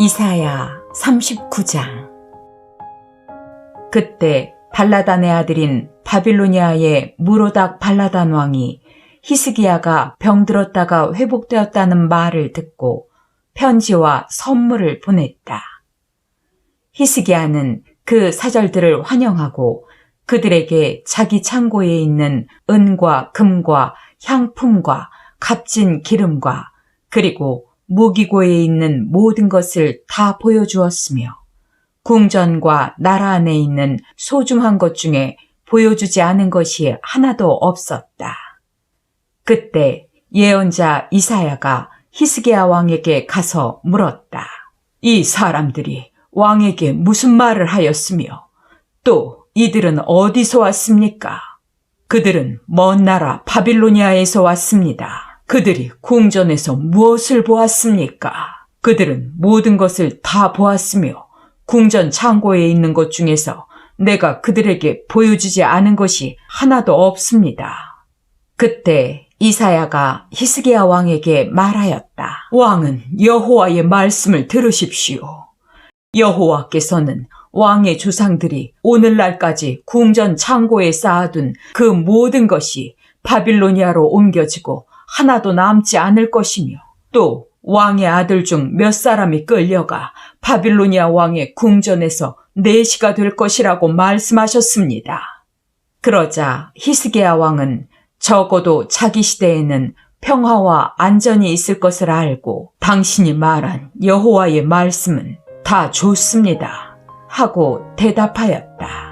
이사야 39장 그때 발라단의 아들인 바빌로니아의 무로닥 발라단 왕이 히스기야가 병들었다가 회복되었다는 말을 듣고 편지와 선물을 보냈다. 히스기야는 그 사절들을 환영하고 그들에게 자기 창고에 있는 은과 금과 향품과 값진 기름과 그리고 무기고에 있는 모든 것을 다 보여주었으며 궁전과 나라 안에 있는 소중한 것 중에 보여주지 않은 것이 하나도 없었다. 그때 예언자 이사야가 히스기야 왕에게 가서 물었다. 이 사람들이 왕에게 무슨 말을 하였으며 또 이들은 어디서 왔습니까? 그들은 먼 나라 바빌로니아에서 왔습니다. 그들이 궁전에서 무엇을 보았습니까? 그들은 모든 것을 다 보았으며 궁전 창고에 있는 것 중에서 내가 그들에게 보여주지 않은 것이 하나도 없습니다. 그때 이사야가 히스기야 왕에게 말하였다. 왕은 여호와의 말씀을 들으십시오. 여호와께서는 왕의 조상들이 오늘날까지 궁전 창고에 쌓아둔 그 모든 것이 바빌로니아로 옮겨지고 하나도 남지 않을 것이며 또 왕의 아들 중 몇 사람이 끌려가 바빌로니아 왕의 궁전에서 내시가 될 것이라고 말씀하셨습니다. 그러자 히스기야 왕은 적어도 자기 시대에는 평화와 안전이 있을 것을 알고 당신이 말한 여호와의 말씀은 다 좋습니다. 하고 대답하였다.